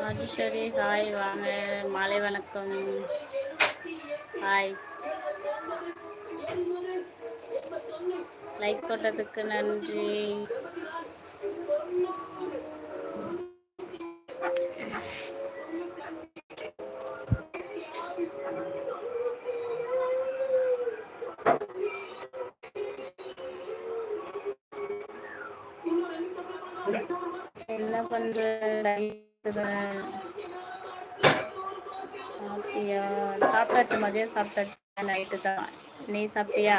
Rajeswari hi வாங்க. மாலை வணக்கம். ஹாய். லைக் போட்டதுக்கு நன்றி. என்ன பண்ற சாப்பிட்டியா சாப்பிட்டாச்சு மதியம் சாப்பிட்டாச்சு. நைட்டு தான். நீ சாப்பிட்டியா?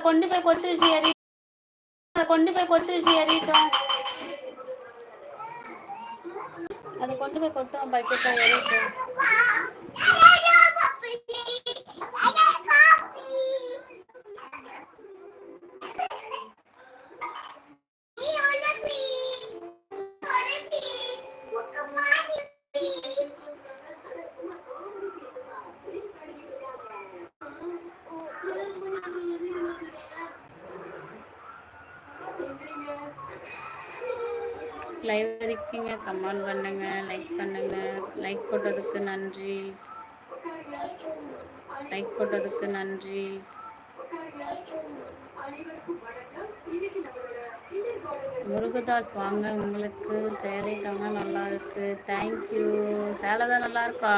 கொண்டு போய் கொத்துருச்சு அதை கொண்டு போய் கொடுத்துருச்சு எரிட்டோம் அதை கொண்டு போய் கொட்டோம் பக்கெட்டா எரிட்டோம் லைவ் இருக்கீங்க கமெண்ட் பண்ணுங்க லைக் பண்ணுங்க. லைக் போட்டதுக்கு நன்றி. லைக் போட்டதுக்கு நன்றி. முருகதாஸ் வாங்க உங்களுக்கு சேலை தாங்க நல்லா இருக்கு. தேங்க்யூ சேலை தான் நல்லா இருக்கா?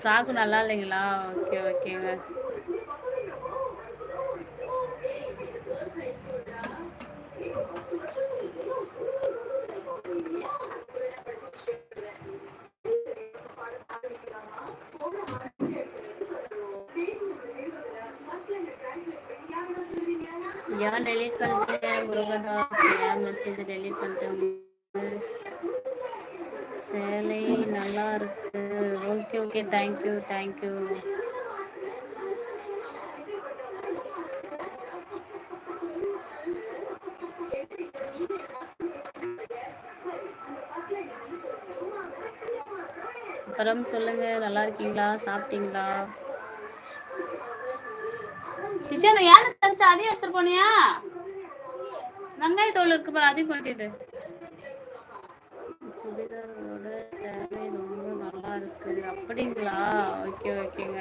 ஃப்ராக்கு நல்லா இல்லைங்களா? ஓகே ஓகேங்க ஏன் டெலிட் பண்ணிட்டீங்க முருகதாஸ் ஏன் மெசேஜ் டெலிட் பண்ணிட்டேன் சேலை நல்லா இருக்கு ஓகே ஓகே தேங்க்யூ தேங்க்யூ அப்புறம் சொல்லுங்க நல்லா இருக்கீங்களா? சாப்பிட்டீங்களா? விஷயம் அந்த ஏன அதையும் எடுத்துட்டு போனியா? வெங்காய தோல் இருக்கு பாரு அதையும் கொட்டிட்டு சுடிதாரோட சேலை ரொம்ப நல்லா இருக்கு. அப்படிங்களா? ஓகே ஓகேங்க.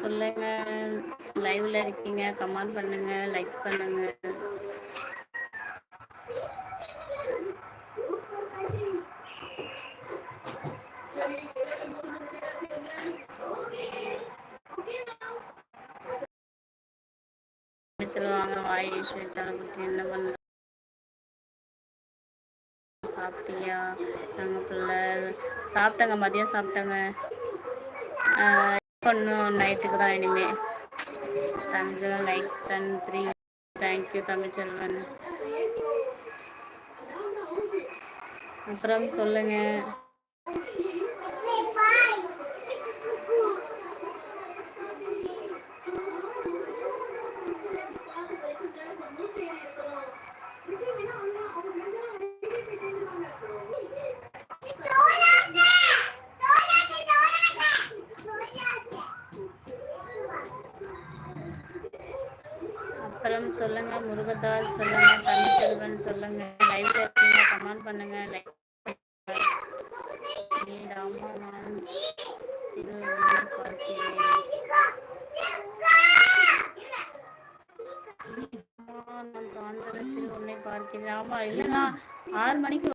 சொல்லுங்க. லைவ்ல இருக்கீங்க. கமெண்ட் பண்ணுங்க. லைக் பண்ணுங்க. சொல்லுவாங்க? வாய் குட்டி என்ன பண்ண சாப்பிட்டியா? நாங்கள் பிள்ளை. சாப்பிட்டேங்க மதியம் சாப்பிட்டேங்க. பண்ணும் நைட்டுக்கு தான் இனிமே. Tamil like ten three thank you Tamilselvan. அப்புறம் சொல்லுங்க. அப்புறம் சொல்லுங்க முருகதாஸ் சொல்லுங்க தமிழ்செல்வன் சொல்லுங்க லைவ்ல இருக்கீங்க கமெண்ட் பண்ணுங்க லைக் பார்க்கிறேன் ஆமா நான் பார்க்கிறேன் நான் காந்தரத்தில் உன்னை பார்க்கிறேன். ஆமா இல்லைன்னா ஆறு மணிக்கு